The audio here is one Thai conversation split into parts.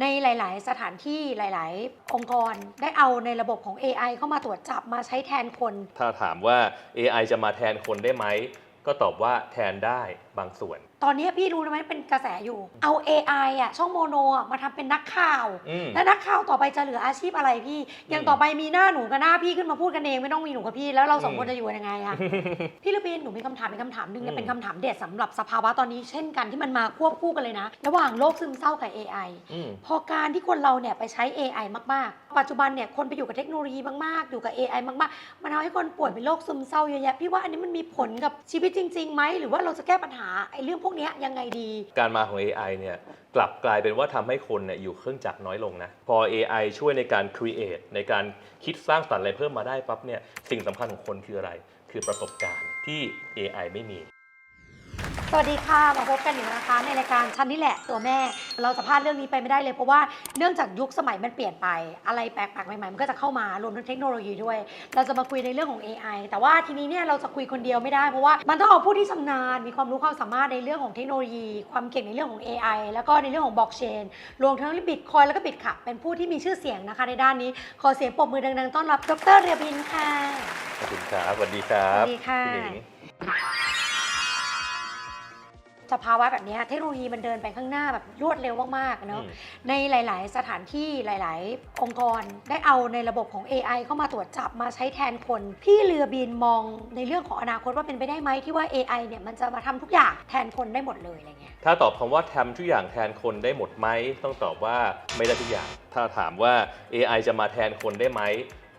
ในหลาย ๆ สถานที่หลาย ๆ องค์กรได้เอาในระบบของ AI เข้ามาตรวจจับมาใช้แทนคน ถ้าถามว่า AI จะมาแทนคนได้ไหม ก็ตอบว่าแทนได้ บางส่วน ตอนนี้พี่รู้ไหมเป็นกระแสอยู่ เอา AI อะช่องโมโนอะมาทำเป็นนักข่าว อืม แล้วนักข่าวต่อไปจะเหลืออาชีพอะไรพี่ อย่างอืมต่อไปมีหน้าหนูกับหน้าพี่ขึ้นมาพูดกันเองไม่ต้องมีหนูกับพี่แล้วเราสองอืมคนจะอยู่กันยังไงอะ พี่ลูกปีนหนูมีคำถามเป็นคำถามหนึ่งเนี่ยอืมเป็นคำถามเด็ดสำหรับสภาวะตอนนี้เช่นกันที่มันมาควบคู่กันเลยนะ ระหว่างโรคซึมเศร้ากับ AI อืม พอการที่คนเราเนี่ยไปใช้ AI มาก ๆ ปัจจุบันเนี่ยคนไปอยู่กับเทคโนโลยีมาก ๆ อยู่กับ AI มาก ๆ มันทำให้คนป่วยเป็นโรคซึมเศร้าเยอะแยะ พี่ว่าอันนี้มันมีผลกับชีวิตจริง ๆ ไหม หรือว่าเราจะแก้ปัญหาไอ้เรื่องพวกเนี้ยยังไงดี การมาของ AI เนี่ยกลับกลายเป็นว่าทำให้คนเนี่ยอยู่เครื่องจักรน้อยลงนะ พอ AI ช่วยในการ create ในการคิดสร้างสรรค์อะไรเพิ่มมาได้ปั๊บเนี่ยสิ่งสำคัญของคนคืออะไร คือประสบการณ์ที่ AI ไม่มี สวัสดีค่ะมาพบกันอีกนะคะในรายการฉันนี่แหละตัวแม่ เราจะพลาดเรื่องนี้ไปไม่ได้เลย เพราะว่าเนื่องจากยุคสมัยมันเปลี่ยนไป อะไรแปลกๆใหม่ๆมันก็จะเข้ามารวมทั้งเทคโนโลยีด้วย เราจะมาคุยในเรื่องของ AI แต่ว่าทีนี้เนี่ยเราจะคุยคนเดียวไม่ได้เพราะว่ามันต้องเอาผู้ที่ชำนาญมีความรู้ความสามารถในเรื่องของเทคโนโลยี ความเก่งในเรื่องของ AI แล้วก็ในเรื่องของบล็อกเชนรวมทั้งบิตคอยแล้วก็บิตคับเป็นผู้ที่มีชื่อเสียงนะคะในด้านนี้ขอเสียงปรบมือดังๆต้อนรับดรเรียบินค่ะขอบคุณครับสวัสดีครับสวัสดีค่ะณหนิง สภาวะแบบเนี้ยเทคโนโลยีมันเดินไปข้างหน้าแบบรวดเร็วมากๆเนาะอืมในหลาย ๆ สถานที่หลาย ๆ องค์กรได้เอาในระบบของ AI เข้ามาตรวจจับมาใช้แทนคน พี่เรือบินมองในเรื่องของอนาคตว่าเป็นไปได้ไหมที่ว่า AI เนี่ยมันจะมาทำทุกอย่างแทนคนได้หมดเลยอะไรเงี้ยถ้าตอบคำว่าทำทุกอย่างแทนคนได้หมดไหมต้องตอบว่าไม่ได้ทุกอย่าง ถ้าถามว่า AI จะมาแทนคนได้ไหม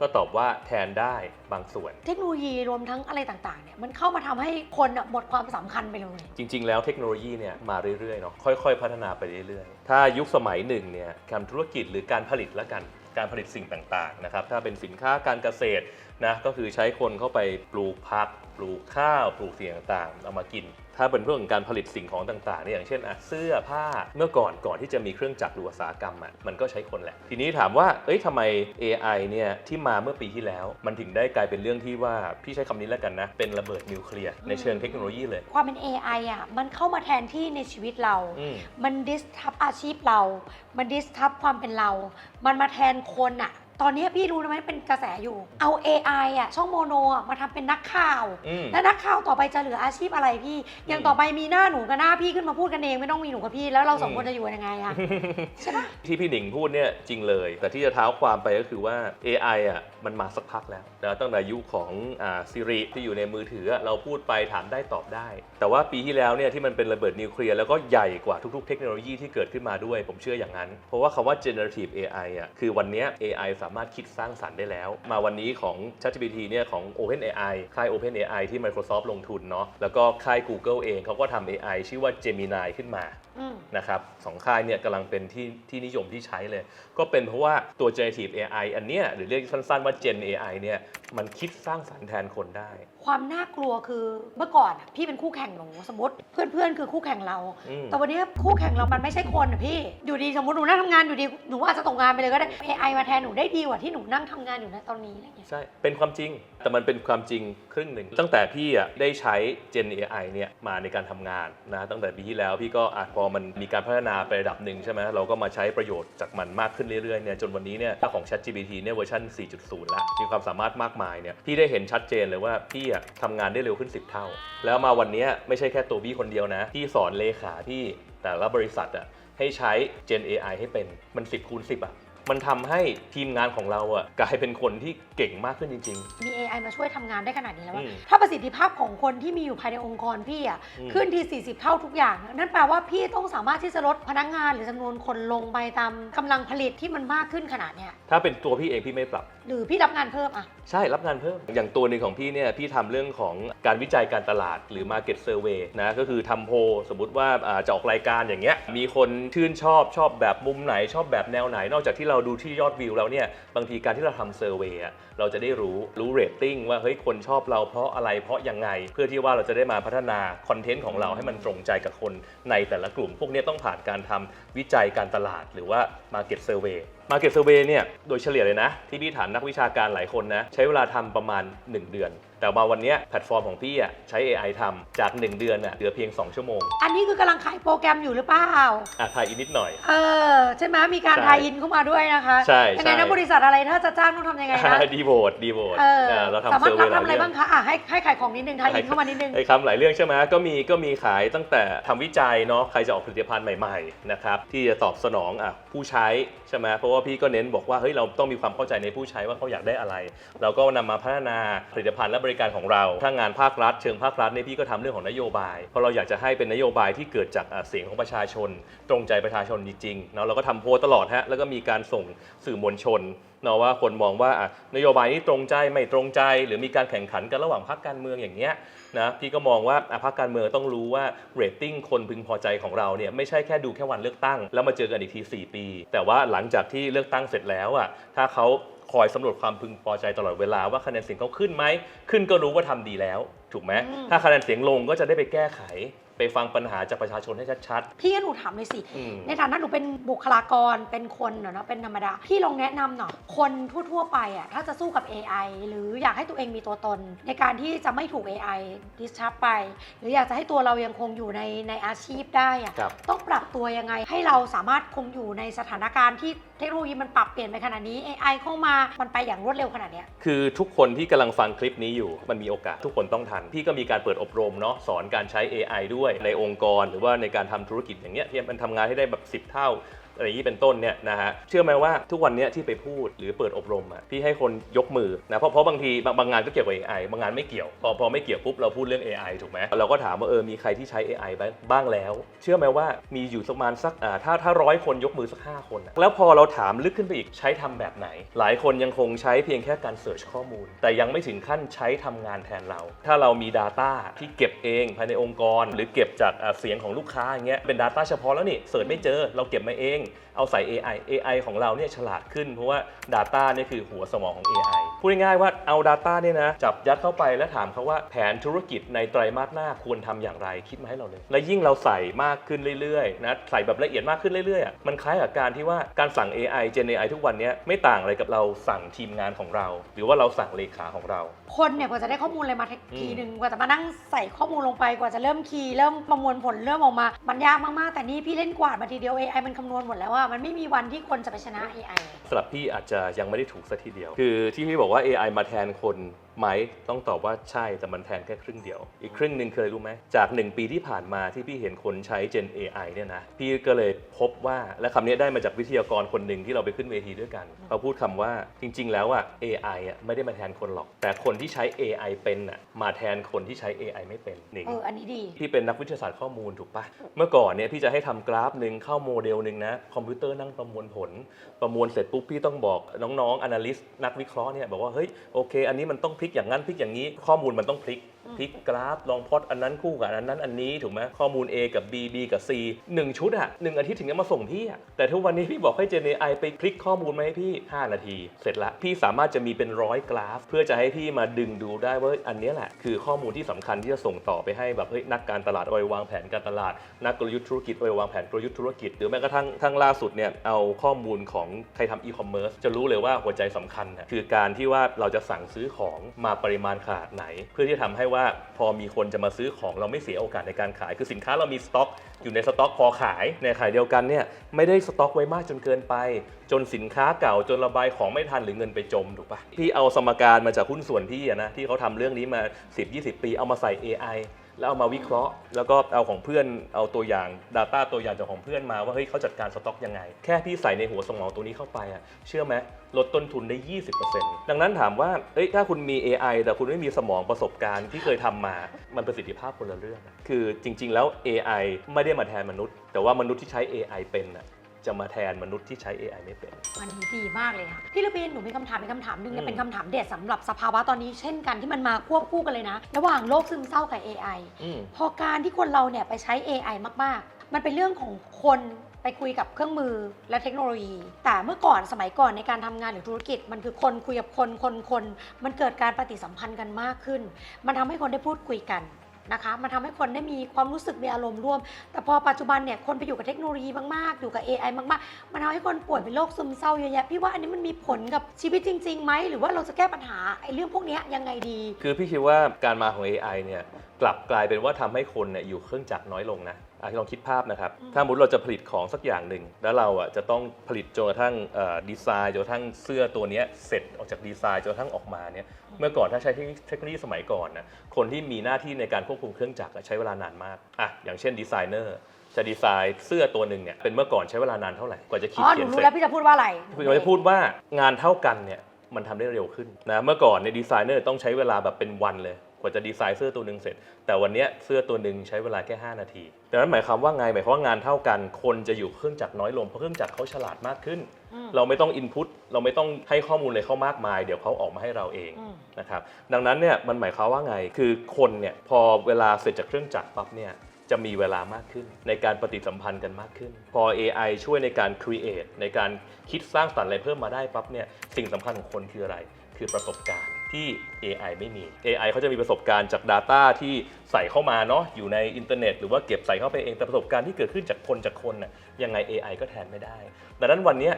ก็ตอบว่าแทนได้บางส่วน เทคโนโลยีรวมทั้งอะไรต่างๆเนี่ยมันเข้ามาทำให้คนอะหมดความสำคัญไปเลย จริง ๆ แล้วเทคโนโลยีเนี่ยมาเรื่อยๆเนาะค่อย ๆ พัฒนาไปเรื่อยๆ ถ้ายุคสมัยหนึ่งเนี่ยการธุรกิจหรือการผลิตละกันการผลิตสิ่งต่างๆนะครับถ้าเป็นสินค้าการเกษตร นะก็คือใช้คนเข้าไปปลูกผัก ปลูกข้าว ปลูกสิ่งต่างๆ เอามากิน ถ้าเป็นเรื่องของการผลิตสิ่งของต่างๆเนี่ยอย่างเช่นอะเสื้อผ้าเมื่อก่อนก่อนที่จะมีเครื่องจักรหรืออุตสาหกรรมอะมันก็ใช้คนแหละ ทีนี้ถามว่าเอ้ยทำไม AI เนี่ยที่มาเมื่อปีที่แล้ว มันถึงได้กลายเป็นเรื่องที่ว่าพี่ใช้คำนี้แล้วกันนะ เป็นระเบิดนิวเคลียร์ในเชิงเทคโนโลยีเลย ความเป็น AI อะมันเข้ามาแทนที่ในชีวิตเราอืมมันดิสทับอาชีพเรา มันดิสทับความเป็นเรา มันมาแทนคนอะ ตอนนี้พี่รู้ไหมเป็นกระแสอยู่ เอา AI อะช่องโมโนอะมาทำเป็นนักข่าว อืม แล้วนักข่าวต่อไปจะเหลืออาชีพอะไรพี่ อย่างอืมต่อไปมีหน้าหนูกับหน้าพี่ขึ้นมาพูดกันเองไม่ต้องมีหนูกับพี่แล้วเราสองอืมคนจะอยู่กันยังไงอะใช่ปะ ที่พี่หนิงพูดเนี่ยจริงเลย แต่ที่จะเท้าความไปก็คือว่า AI อะมันมาสักพักแล้วนะตั้งแต่ยุคของอ่าซิริที่อยู่ในมือถืออะเราพูดไปถามได้ตอบได้ แต่ว่าปีที่แล้วเนี่ยที่มันเป็นระเบิดนิวเคลียร์แล้วก็ใหญ่กว่าทุกๆ เทคโนโลยีที่เกิดขึ้นมาด้วย ผมเชื่ออย่างนั้น เพราะว่าคำว่า generative AI อะคือวันเนี้ย AI สามารถคิดสร้างสรรค์ได้แล้ว มาวันนี้ของ ChatGPT เนี่ยของ OpenAI ค่าย OpenAI ที่ Microsoft ลงทุนเนาะแล้วก็ค่าย Google เองเขาก็ทำ AI ชื่อว่า Gemini ขึ้นมาอืมนะครับสองค่ายเนี่ยกำลังเป็นที่ที่นิยมที่ใช้เลย ก็เป็นเพราะว่าตัว generative AI อันเนี้ยหรือเรียกสั้นๆว่า Gen AI เนี่ยมันคิดสร้างสรรค์แทนคนได้ ความน่ากลัวคือเมื่อก่อนอะพี่เป็นคู่แข่งหนูสมมติ เพื่อนๆ คือคู่แข่งเรา อืม แต่วันนี้คู่แข่งเรามันไม่ใช่คนอะพี่ อยู่ดีสมมติหนูนั่งทำงานอยู่ดีหนูอาจจะตกงานไปเลยก็ได้ AI มาแทนหนูได้ดีกว่าที่หนูนั่งทำงานอยู่ณตอนนี้อะไรอย่างเงี้ย ใช่ เป็นความจริง แต่มันเป็นความจริงครึ่งหนึ่ง ตั้งแต่พี่อะได้ใช้ Gen AI เนี่ยมาในการทำงานนะตั้งแต่ปีที่แล้วพี่ก็อาจพอมันมีการพัฒนาไประดับหนึ่งใช่ไหมเราก็มาใช้ประโยชน์จากมันมากขึ้นเรื่อยๆเนี่ยจนวันนี้เนี่ยถ้าของ ChatGPT เนี่ยเวอร์ชัน4.0 ละมีความสามารถมากมายเนี่ยพี่ได้เห็นชัดเจนเลยว่าพี่อะทำงานได้เร็วขึ้น 10 เท่า แล้วมาวันนี้ไม่ใช่แค่ตัวพี่คนเดียวนะพี่สอนเลขาที่แต่ละบริษัทอะให้ใช้ Gen AI ให้เป็นมัน 10คูณ10อะ มันทำให้ทีมงานของเราอะกลายเป็นคนที่เก่งมากขึ้นจริงๆมี AI มาช่วยทำงานได้ขนาดนี้แล้วอะอืมถ้าประสิทธิภาพของคนที่มีอยู่ภายในองค์กรพี่อะอืม ขึ้นที 40 เท่าทุกอย่าง นั่นแปลว่าพี่ต้องสามารถที่จะลดพนักงานหรือจำนวนคนลงไปตามกำลังผลิตที่มันมากขึ้นขนาดเนี้ยถ้าเป็นตัวพี่เองพี่ไม่ปรับ หรือพี่รับงานเพิ่มอะใช่รับงานเพิ่ม อย่างตัวหนึ่งของพี่เนี่ย พี่ทำเรื่องของการวิจัยการตลาดหรือ Market Survey นะก็คือทำโพลสมมติว่าอ่าจะออกรายการอย่างเงี้ยมีคนชื่นชอบชอบแบบมุมไหนชอบแบบแนวไหน นอกจากที่เราราดูที่ยอดวิวแล้วเนี่ยบางทีการที่เราทำเซอร์เวยอะเราจะได้รู้รู้เรตติ้งว่าเฮ้ยคนชอบเราเพราะอะไรเพราะยังไง เพื่อที่ว่าเราจะได้มาพัฒนาคอนเทนต์ของเราให้มันตรงใจกับคนในแต่ละกลุ่ม พวกนี้ต้องผ่านการทำวิจัยการตลาดหรือว่า Market Survey Market Survey เนี่ยโดยเฉลี่ยเลยนะ ที่พี่ถามนักวิชาการหลายคนนะใช้เวลาทำประมาณ 1 เดือนแต่มาวันเนี้ยแพลตฟอร์มของพี่อะใช้ AI ทำจาก 1 เดือนอะเหลือเพียง 2 ชั่วโมงอันนี้คือกำลังขายโปรแกรมอยู่หรือเปล่า อะทายอีกนิดหน่อย เออ ใช่ไหมมีการใช่ทายอินเข้ามาด้วยนะคะใช่ยังไงนะใช่บริษัทอะไรถ้าจะจ้างต้องทำยังไงนะ ดีโวตดีโวตเออเราทำสามารเซอถร์เวรับย์หลายทำอะไรเรื่อบ้างงคะอะให้ให้ขายของนิดนึงทายอินเข้ามานิดนึง ไอ้คำหลายเรื่องใช่ไหมก็มีก็มีขายตั้งแต่ทำวิจัยเนาะใครจะออกผลิตภัณฑ์ใหม่ๆนะครับที่จะตอบสนองอะผู้ใช้ใช่ไหมเพราะว่าพี่ก็เน้นบอกว่าเฮ้ยเราต้องมีความเข้าใจในผู้ใช้ว่าเขาอยากได้อะไร เราก็นำมาพัฒนาผลิตภัณฑ์และบริการของเรา ถ้างานภาครัฐ เชิงภาครัฐเนี่ยพี่ก็ทำเรื่องของนโยบาย เพราะเราอยากจะให้เป็นนโยบายที่เกิดจากเสียงของประชาชน ตรงใจประชาชนจริงๆเนาะเราก็ทำโพลตลอดฮะแล้วก็มีการส่งสื่อมวลชนเนาะว่าคนมองว่านโยบายนี้ตรงใจไม่ตรงใจ หรือมีการแข่งขันกันระหว่างพรรคการเมืองอย่างเงี้ยนะพี่ก็มองว่าพรรคการเมืองต้องรู้ว่าเรตติ้งคนพึงพอใจของเราเนี่ยไม่ใช่แค่ดูแค่วันเลือกตั้ง แล้วมาเจอกันอีกที 4 ปี แต่ว่าหลังจากที่เลือกตั้งเสร็จแล้วอะถ้าเขา คอยสำรวจความพึงพอใจตลอดเวลาว่าคะแนนเสียงเขาขึ้นไหม ขึ้นก็รู้ว่าทำดีแล้วถูกไหมอืม ถ้าคะแนนเสียงลงก็จะได้ไปแก้ไข ไปฟังปัญหาจากประชาชนให้ชัดพี่ก็หนูถามเลยสิอืมในฐานะหนูเป็นบุคลากรเป็นคนเนอะเนอะเป็นธรรมดา พี่ลองแนะนำหน่อยคนทั่วๆไปอะถ้าจะสู้กับ AI หรืออยากให้ตัวเองมีตัวตน ในการที่จะไม่ถูก AI ดิสชับไป หรืออยากจะให้ตัวเรายังคงอยู่ในในอาชีพได้อะครับ ต้องปรับตัวยังไง ให้เราสามารถคงอยู่ในสถานการณ์ที่เทคโนโลยีมันปรับเปลี่ยนไปขนาดนี้ AI เข้ามามันไปอย่างรวดเร็วขนาดเนี้ย คือทุกคนที่กำลังฟังคลิปนี้อยู่ มันมีโอกาสทุกคนต้องทันพี่ก็มีการเปิดอบรมเนาะสอนการใช้ AI ด้วยในองค์กร หรือว่าในการทำธุรกิจอย่างเงี้ยที่มันทำงานให้ได้แบบ 10 เท่า อะไรอย่างนี้เป็นต้นเนี่ยนะฮะเชื่อไหมว่าทุกวันนี้ที่ไปพูดหรือเปิดอบรมอะพี่ให้คนยกมือนะเพราะเพราะบางทีบางบางงานก็เกี่ยวกับ AI บางงานไม่เกี่ยวพอพอไม่เกี่ยวปุ๊บเราพูดเรื่อง AI ถูกไหมเราก็ถามว่าเออมีใครที่ใช้ AI บ้างบ้างแล้ว เชื่อไหมว่ามีอยู่ประมาณสักอ่าถ้าถ้าร้อยคนยกมือสักห้าคนแล้วพอเราถามลึกขึ้นไปอีกใช้ทำแบบไหน หลายคนยังคงใช้เพียงแค่การเสิร์ชข้อมูล แต่ยังไม่ถึงขั้นใช้ทำงานแทนเรา ถ้าเรามี Data ที่เก็บเองภายในองค์กร หรือเก็บจากเสียงของลูกค้าอย่างเงี้ยเป็น Data เฉพาะแล้วนี่เสิร์ชไม่เจอเราเก็บมาเองเอาใส่ AI AI ของเราเนี่ยฉลาดขึ้น เพราะว่า Data เนี่ยคือหัวสมองของ AI พูดง่ายๆว่าเอา Data เนี่ยนะจับยัดเข้าไปแล้วถามเขาว่าแผนธุรกิจในไตรมาสหน้าควรทำอย่างไรคิดมาให้เราเลย และยิ่งเราใส่มากขึ้นเรื่อยๆนะใส่แบบละเอียดมากขึ้นเรื่อยๆอะมันคล้ายกับการที่ว่าการสั่ง AI Gen AI ทุกวันเนี้ยไม่ต่างอะไรกับเราสั่งทีมงานของเรา หรือว่าเราสั่งเลขาของเรา คนเนี่ยกว่าจะได้ข้อมูลอะไรมาอืมทีหนึ่งกว่าจะมานั่งใส่ข้อมูลลงไปกว่าจะเริ่มคีย์เริ่มประมวลผลเริ่มออกมามันยากมากๆแต่นี่พี่เล่นกวาดมาทีเดียว AI มันคำนวณหมดแล้วว่ามันไม่มีวันที่คนจะไปชนะ AI สำหรับพี่อาจจะยังไม่ได้ถูกสัทีเดียว คือที่พี่บอกว่า AI มาแทนคน ไหมต้องตอบว่าใช่แต่มันแทนแค่ครึ่งเดียว อีกครึ่งหนึ่งเคยรู้ไหมจาก 1 ปีที่ผ่านมาที่พี่เห็นคนใช้ Gen AI เนี่ยนะพี่ก็เลยพบว่าและคำนี้ได้มาจากวิทยากรคนหนึ่งที่เราไปขึ้นเวทีด้วยกันเขาพูดคำว่าจริง ๆ แล้วอะ AI อะไม่ได้มาแทนคนหรอก แต่คนที่ใช้ AI เป็นอะมาแทนคนที่ใช้ AI ไม่เป็นหนิงเอออันนี้ดีพี่เป็นนักวิทยาศาสตร์ข้อมูลถูกปะเมื่อก่อนเนี่ยพี่จะให้ทำกราฟหนึ่งเข้าโมเดลหนึ่งนะคอมพิวเตอร์นั่งประมวลผล ประมวลเสร็จปุ๊บพี่ต้องบอกน้องๆ analyst นักวิเคราะห์เนี่ยบอกว่าเฮ้ยโอเค อันนี้มันต้องพลิกอย่างนั้นพลิกอย่างนี้ข้อมูลมันต้องพลิก พลิกกราฟลองพอตอันนั้นคู่กับอันนั้นอันนี้ถูกไหมข้อมูล A กับ B B กับ C หนึ่งชุดอะหนึ่งอาทิตย์ถึงจะมาส่งพี่อะแต่ทุกวันนี้พี่บอกให้ Gen AI ไปพลิกข้อมูลมาให้พี่ 5 นาที เสร็จละพี่สามารถจะมีเป็นร้อยกราฟ เพื่อจะให้พี่มาดึงดูได้ว่าอันนี้แหละ คือข้อมูลที่สำคัญที่จะส่งต่อไปให้แบบเฮ้ยนักการตลาดเอาไปวางแผนการตลาด นักกลยุทธ์ธุรกิจเอาไปวางแผนกลยุทธ์ธุรกิจหรือแม้กระทั่งทั้งล่าสุดเนี่ยเอาข้อมูลของใครทำอีคอมเมิร์ซจะรู้เลยว่าหัวใจสำคัญคือการที่ว่าเราจะสั่งซื้อของมาปริมาณขนาดไหน เพื่อที่จะทำให้ว่าว่าพอมีคนจะมาซื้อของเราไม่เสียโอกาสในการขาย คือสินค้าเรามีสต็อก อยู่ในสต็อกพอขายในขายเดียวกันเนี่ยไม่ได้สต็อกไว้มากจนเกินไป จนสินค้าเก่าจนระบายของไม่ทันหรือเงินไปจมถูกปะพี่เอาสมการมาจากหุ้นส่วนพี่นะที่เขาทำเรื่องนี้มา 10-20 ปีเอามาใส่ AI แล้วเอามาวิเคราะห์ แล้วก็เอาของเพื่อนเอาตัวอย่าง Data ตัวอย่างจากของเพื่อนมาว่าเฮ้ยเขาจัดการสต็อกยังไง แค่พี่ใส่ในหัวสมองตัวนี้เข้าไปอะเชื่อไหมลดต้นทุนได้ 20%ดังนั้นถามว่าเอ้ยถ้าคุณมี AI แต่คุณไม่มีสมองประสบการณ์ที่เคยทำมา มันประสิทธิภาพคนละเรื่องอะคือจริง ๆ แล้ว AI ไม่ได้มาแทนมนุษย์ แต่ว่ามนุษย์ที่ใช้ AI เป็นอะ จะมาแทนมนุษย์ที่ใช้ AI ไม่เป็น อันนี้ดีมากเลยค่ะ พี่ลูกปีนหนูมีคำถามเป็นคำถามหนึ่งอืเนี่ยม เป็นคำถามเด็ดสำหรับสภาวะตอนนี้เช่นกันที่มันมาควบคู่กันเลยนะ ระหว่างโลกซึมเศร้ากับ AI อืม พอการที่คนเราเนี่ยไปใช้ AI มาก ๆ มันเป็นเรื่องของคนไปคุยกับเครื่องมือและเทคโนโลยี แต่เมื่อก่อนสมัยก่อนในการทำงานหรือธุรกิจ มันคือคนคุยกับคนคนคนมันเกิดการปฏิสัมพันธ์กันมากขึ้น มันทำให้คนได้พูดคุยกัน นะคะมันทำให้คนได้มีความรู้สึกมีอารมณ์ร่วม แต่พอปัจจุบันเนี่ยคนไปอยู่กับเทคโนโลยีมากๆ อยู่กับ AI มากๆ มันทำให้คนป่วยเป็นโรคซึมเศร้าเยอะแยะพี่ว่าอันนี้มันมีผลกับชีวิตจริงๆไหมหรือว่าเราจะแก้ปัญหาไอ้เรื่องพวกนี้ยังไงดี คือพี่คิดว่าการมาของ AI เนี่ยกลับกลายเป็นว่าทำให้คนเนี่ยอยู่เครื่องจักรน้อยลงนะ อะลองคิดภาพนะครับอืมถ้าสมมติเราจะผลิตของสักอย่างหนึ่ง แล้วเราอะจะต้องผลิตจนกระทั่งเอ่อดีไซน์จนกระทั่งเสื้อตัวเนี้ยเสร็จออกจากดีไซน์จนกระทั่งออกมาเนี่ย เมื่อก่อนถ้าใช้เทคโนโลยีสมัยก่อนนะ คนที่มีหน้าที่ในการควบคุมเครื่องจักรอะใช้เวลานานมาก อะ อย่างเช่นดีไซเนอร์จะดีไซน์เสื้อตัวหนึ่งเนี่ย เป็นเมื่อก่อนใช้เวลานานเท่าไหร่ กว่าจะขีอ๋ดอหเขีนูยนรู้เสร็จแล้วพี่จะพูดว่าอะไรผมจะพูดว่างานเท่ากันเนี่ยมันทำได้เร็วขึ้นนะ เมื่อก่อนในยดีไซเนอร์ต้องใช้เวลาแบบเป็นวันเลยก ว่าจะดีไซน์เสื้อตัวหนึ่งเสร็จ แต่วันเนี้ยเสื้อตัวหนึ่งใช้เวลาแค่ 5 นาทีดังนั้นหมายความว่าไงหมายความว่างานเท่ากันคนจะอยู่เครื่องจักรน้อยลงเพราะเครื่องจักรเขาฉลาดมากขึ้นอืมเราไม่ต้องอินพุตเราไม่ต้องให้ข้อมูลอะไรเข้ามากมาย เดี๋ยวเขาออกมาให้เราเองอืมนะครับดังนั้นเนี่ยมันหมายความว่าไงคือคนเนี่ยพอเวลาเสร็จจากเครื่องจักรปั๊บเนี่ยจะมีเวลามากขึ้น ในการปฏิสัมพันธ์กันมากขึ้น พอ AI ช่วยในการ create ในการคิดสร้างสรรค์อะไรเพิ่มมาได้ปั๊บเนี่ยสิ่งสำคัญของคนคืออะไร คือประสบการณ์ ที่ AI ไม่มี AI เขาจะมีประสบการณ์จาก Data ที่ใส่เข้ามาเนาะอยู่ในอินเทอร์เน็ต หรือว่าเก็บใส่เข้าไปเองแต่ประสบการณ์ที่เกิดขึ้นจากคนจากคนน่ะยังไง AI ก็แทนไม่ได้ ดังนั้นวันนี้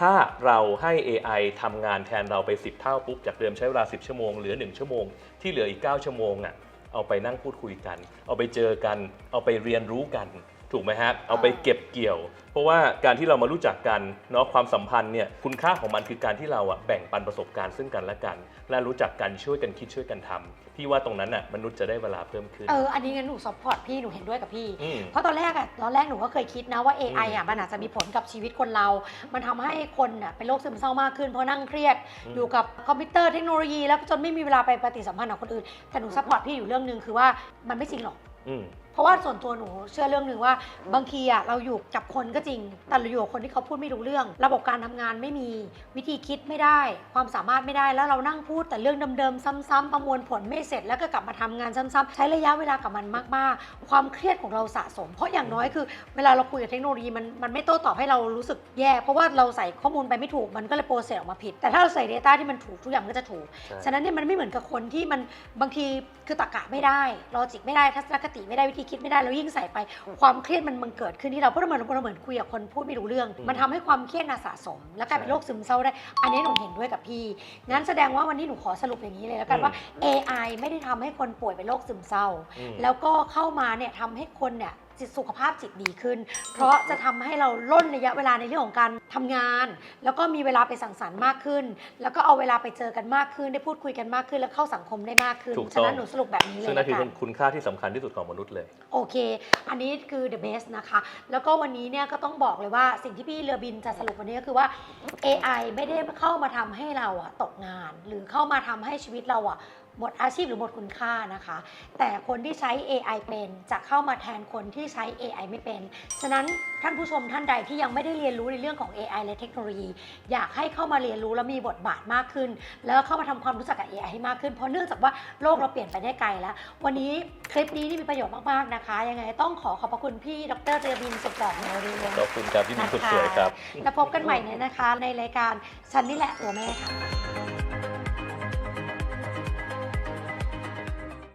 ถ้าเราให้ AI ทำงานแทนเราไป 10 เท่าปุ๊บ จากเดิมใช้เวลา 10 ชั่วโมงเหลือ 1 ชั่วโมง ที่เหลืออีก 9 ชั่วโมงอะเอาไปนั่งพูดคุยกัน เอาไปเจอกัน เอาไปเรียนรู้กัน ถูกไหมฮะเอาไปเก็บเกี่ยว เพราะว่าการที่เรามารู้จักกันเนาะความสัมพันธ์เนี่ยคุณค่าของมันคือการที่เราอะแบ่งปันประสบการณ์ซึ่งกันและกัน และรู้จักกันช่วยกันคิดช่วยกันทำพี่ว่าตรงนั้นอะมนุษย์จะได้เวลาเพิ่มขึ้น เออ อันนี้งั้นหนูซัพพอร์ตพี่ หนูเห็นด้วยกับพี่ อืม เพราะตอนแรกอะตอนแรกหนูก็เคยคิดนะว่า AI อะมันอาจจะมีผลกับชีวิตคนเรา มันทำให้คนอะเป็นโรคซึมเศร้ามากขึ้นเพราะนั่งเครียดอืมอยู่กับคอมพิวเตอร์เทคโนโลยีแล้วจนไม่มีเวลาไปปฏิสัมพันธ์กับคนอื่น แต่หนูซัพพอร์ตพี่อยู่เรื่องหนึ่งคือว่ามันไม่จริงหรอก อืม เพราะว่าส่วนตัวหนูเชื่อเรื่องหนึ่งว่า บางทีอะเราอยู่กับคนก็จริง แต่เราอยู่กับคนที่เขาพูดไม่รู้เรื่อง ระบบการทำงานไม่มีวิธีคิดไม่ได้ ความสามารถไม่ได้แล้วเรานั่งพูดแต่เรื่องเดิมๆซ้ำๆประมวลผลไม่เสร็จแล้วก็กลับมาทำงานซ้ำๆใช้ระยะเวลากับมันมากๆ ความเครียดของเราสะสม เพราะอย่างน้อยคือ เวลาเราคุยกับเทคโนโลยีมันมันไม่โต้ตอบให้เรารู้สึกแย่ เพราะว่าเราใส่ข้อมูลไปไม่ถูกมันก็เลยโปรเซสออกมาผิด แต่ถ้าเราใส่ Data ที่มันถูกทุกอย่างมันก็จะถูกใช่ฉะนั้นเนี่ยมันไม่เหมือนกับคนที่มันบางทีคือตรรกะไม่ได้ลอจิกไม่ได้ทัศนคติไม่ได้วิธีคิดไม่ได้แล้วยิ่งใส่ไป ความเครียดมันมันเกิดขึ้นที่เราเพราะเราเหมือนเราเหมือนคุยกับคนพูดไม่รู้เรื่องอืมมันทำให้ความเครียดน่ะสะสม แล้วกลายเป็นโรคซึมเศร้าได้ อันนี้หนูเห็นด้วยกับพี่งั้นแสดงว่าวันนี้หนูขอสรุปอย่างนี้เลยแล้วกันว่า AI ไม่ได้ทำให้คนป่วยเป็นโรคซึมเศร้าอืมแล้วก็เข้ามาเนี่ยทำให้คนเนี่ย จิตสุขภาพจิตดีขึ้น เพราะจะทำให้เราล่นระยะเวลาในเรื่องของการทำงาน แล้วก็มีเวลาไปสังสรรค์มากขึ้น แล้วก็เอาเวลาไปเจอกันมากขึ้น ได้พูดคุยกันมากขึ้น แล้วเข้าสังคมได้มากขึ้นถูกต้องฉะนั้นหนูสรุปแบบนี้เลยซึ่งนั่นละคือกันคุณค่าที่สำคัญที่สุดของมนุษย์เลย โอเค อันนี้คือ the best นะคะ แล้วก็วันนี้เนี่ยก็ต้องบอกเลยว่าสิ่งที่พี่เรือบินจะสรุปวันนี้ก็คือว่า AI ไม่ได้เข้ามาทำให้เราอะตกงาน หรือเข้ามาทำให้ชีวิตเราอะ หมดอาชีพหรือหมดคุณค่านะคะ แต่คนที่ใช้ AI เป็นจะเข้ามาแทนคนที่ใช้ AI ไม่เป็น ฉะนั้นท่านผู้ชมท่านใดที่ยังไม่ได้เรียนรู้ในเรื่องของ AI และเทคโนโลยี อยากให้เข้ามาเรียนรู้และมีบทบาทมากขึ้น แล้วเข้ามาทำความรู้จักกับ AI ให้มากขึ้น เพราะเนื่องจากว่าโลกเราเปลี่ยนไปได้ไกลแล้ว วันนี้คลิปนี้นี่มีประโยชน์มากๆนะคะ ยังไงต้องขอขอบพระคุณพี่ดรเรียบินสุดหล่อของเราด้วยขอบคุณครับพี่มีสุดสวยครับ แล้วพบกันใหม่เนี่ยนะคะ ในรายการฉันนี่แหละตัวแม่ค่ะ